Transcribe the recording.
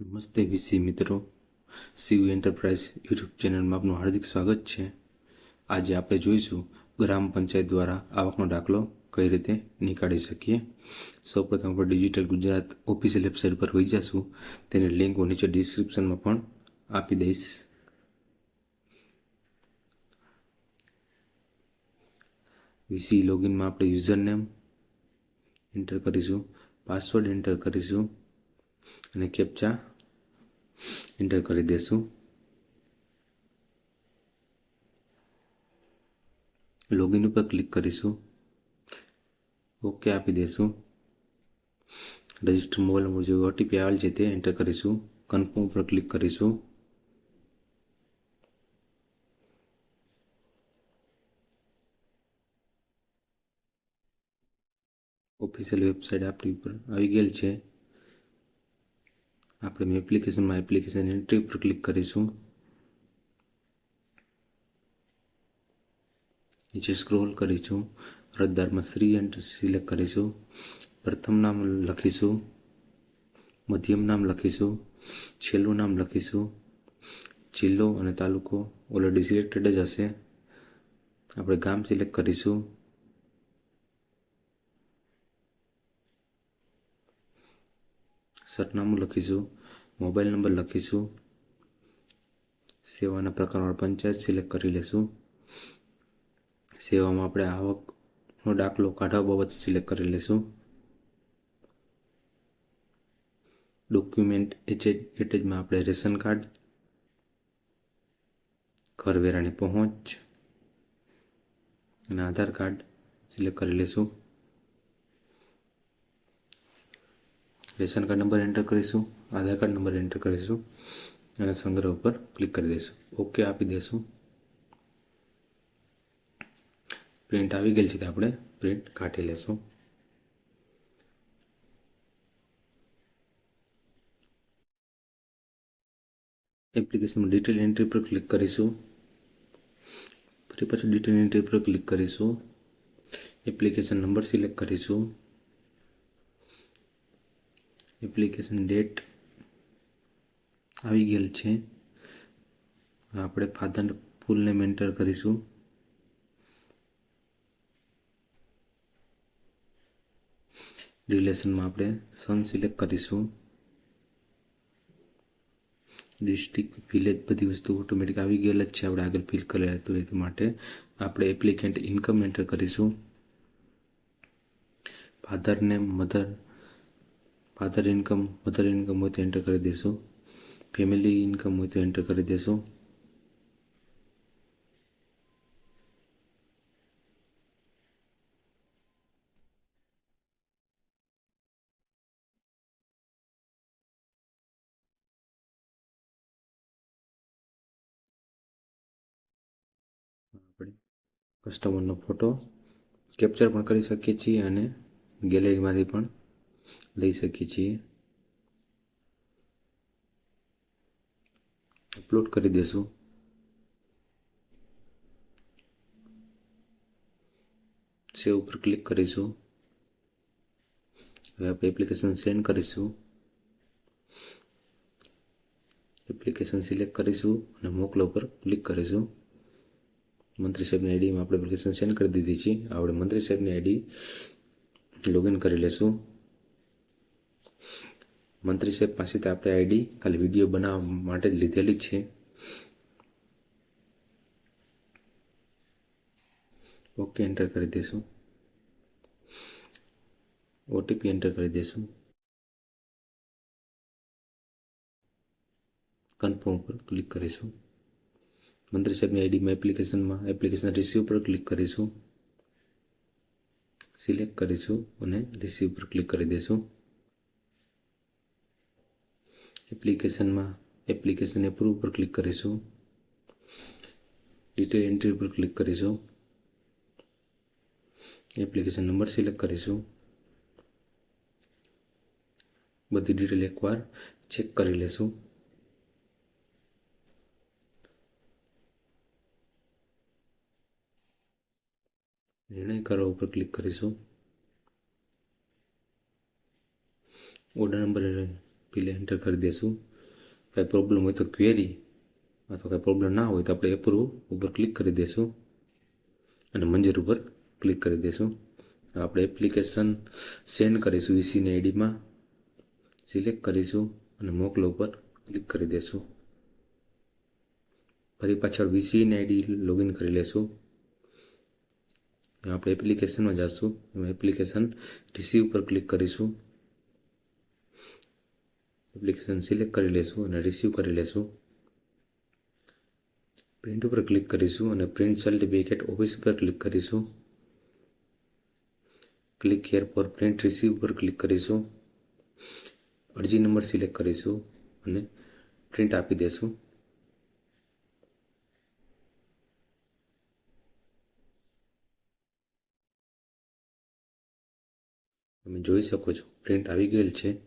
નમસ્તે વીસી મિત્રો. Cu enterprise YouTube ચેનલમાં આપનું હાર્દિક સ્વાગત છે. આજે આપણે જોઈશું ગ્રામ પંચાયત દ્વારા આવકનો દાખલો કઈ રીતે નીકાળી શકીએ. સૌપ્રથમ આપણે ડિજિટલ ગુજરાત ઓફિશિયલ વેબસાઇટ પર વહી જશું. તેની લિંક હું નીચે ડિસ્ક્રિપ્શનમાં પણ આપી દઈશ. વીસી લોગિનમાં આપણે યુઝર નેમ એન્ટર કરીશું. પાસવર્ડ એન્ટર કરીશું. અને કેપ્ચા એન્ટર કરી દેશું. લોગિન ઉપર ક્લિક કરીશું. ઓકે આપી દેશું. રજિસ્ટર મોબાઈલ નંબર જે ઓટીપી આવેલ છે તે એન્ટર કરીશું. કન્ફર્મ ઉપર ક્લિક કરીશું. ઓફિશિયલ વેબસાઇટ આપણી ઉપર આવી ગયેલ છે. આપણે એપ્લિકેશનમાં એપ્લિકેશન એન્ટ્રી પર ક્લિક કરીશું. નીચે સ્ક્રોલ કરીશું. અરજદારમાં શ્રી એન્ડ સિલેક્ટ કરીશું. પ્રથમ નામ લખીશું. મધ્યમ નામ લખીશું. છેલ્લું નામ લખીશું. જિલ્લો અને તાલુકો ઓલરેડી સિલેક્ટેડ જ હશે. આપણે ગામ સિલેક્ટ કરીશું. સરનામું લખીશું. મોબાઈલ નંબર લખીશું. સેવાના પ્રકારમાં પંચાયત સિલેક્ટ કરી લેશું. સેવામાં આપણે આવકનો દાખલો કાઢવા બાબત સિલેક્ટ કરી લેશું. ડોક્યુમેન્ટ એટેચમાં આપણે રેશન કાર્ડ, ઘરવેરાની પહોંચ અને આધાર કાર્ડ સિલેક્ટ કરી લેશું. રેશન કાર્ડ નંબર એન્ટર કરીશું આધાર કાર્ડ નંબર એન્ટર કરીશું, અને સંગ્રહ ઉપર ક્લિક કરી દઈશું. ઓકે આપી દઈશું. પ્રિન્ટ આવી ગયેલ છે તો આપણે પ્રિન્ટ કાઢી લેશું. એપ્લિકેશનમાં ડિટેલ એન્ટ્રી પર ક્લિક કરીશું. ફરી પાછું ડિટેલ એન્ટ્રી પર ક્લિક કરીશું. એપ્લિકેશન નંબર સિલેક્ટ કરીશું. એપ્લિકેશન ડેટ આવી ગયેલ છે. આપણે ફાધર ફૂલને મેન્ટર કરીશું. રિલેશનમાં આપણે સન સિલેક્ટ કરીશું. ડિસ્ટ્રિક્ટ વિલેજ બધી વસ્તુ ઓટોમેટિક આવી ગયેલ જ છે. આપણે આગળ ફિલ કરેલ હતું એ માટે આપણે એપ્લિકેન્ટ ઇન્કમ એન્ટર કરીશું. Father name mother father income mother income હોય તો એન્ટર કરી દઈશું ફેમિલી ઇન્કમ હોય તો એન્ટર કરી દઈશું આપણે કસ્ટમરનો ફોટો કેપ્ચર પણ કરી શકીએ છીએ અને ગેલેરીમાંથી પણ લઈ શકીએ છીએ. અપલોડ કરી દેશું. સેવ ઉપર ક્લિક કરીશું. હવે આપણે એપ્લિકેશન સેન્ડ કરીશું. એપ્લિકેશન સિલેક્ટ કરીશું અને મોકલો ઉપર ક્લિક કરીશું. મંત્રી સાહેબની આઈડીમાં આપણે એપ્લિકેશન સેન્ડ કરી દીધી છે. આપણે મંત્રી સાહેબની આઈડી લોગિન કરી લેશું. મંત્રી સાહેબ પાસેથી આપણે આઈડી ખાલી વીડિયો બનાવવા માટે જ લીધેલી છે. ઓકે એન્ટર કરી દઈશું ઓટીપી એન્ટર કરી દઈશું કન્ફર્મ પર ક્લિક કરીશું. મંત્રી સાહેબની આઈડીમાં એપ્લિકેશનમાં એપ્લિકેશન રિસીવ પર ક્લિક કરીશું. સિલેક્ટ કરીશું અને રિસીવ પર ક્લિક કરી દઈશું એપ્લિકેશનમાં, એપ્લિકેશન એપ્રુવ પર ક્લિક કરીશું. ડિટેલ એન્ટ્રી પર ક્લિક કરીશું. એપ્લિકેશન નંબર સિલેક્ટ કરીશું. બધી ડિટેલ એકવાર ચેક કરી લેશું. નિર્ણય કરવા ઉપર ક્લિક કરીશું. ઓર્ડર નંબર પેલે એન્ટર કરી દઈશું કાંઈ પ્રોબ્લેમ હોય તો ક્વેરી અથવા કાંઈ પ્રોબ્લેમ ના હોય તો આપણે એપ્રુવ ઉપર ક્લિક કરી દઈશું અને મંજૂર ઉપર ક્લિક કરી દઈશું આપણે એપ્લિકેશન સેન્ડ કરીશું વીસીની આઈડીમાં સિલેક્ટ કરીશું અને મોકલો ઉપર ક્લિક કરી દઈશું ફરી પાછળ વીસીની આઈડી લોગિન કરી લેશું આપણે એપ્લિકેશનમાં જઈશું એપ્લિકેશન રિસીવ પર ક્લિક કરીશું એપ્લિકેશન સિલેક્ટ કરી લેશું અને રિસીવ કરી લેશું. પ્રિન્ટ ઉપર ક્લિક કરીશું અને પ્રિન્ટ સર્ટિફિકેટ ઓફિસ પર ક્લિક કરીશું. ક્લિક હિયર પર પ્રિન્ટ રિસીવ પર ક્લિક કરીશું. અરજી નંબર સિલેક્ટ કરીશું અને પ્રિન્ટ આપી દેશું. તમે જોઈ શકો છો પ્રિન્ટ આવી ગયેલ છે.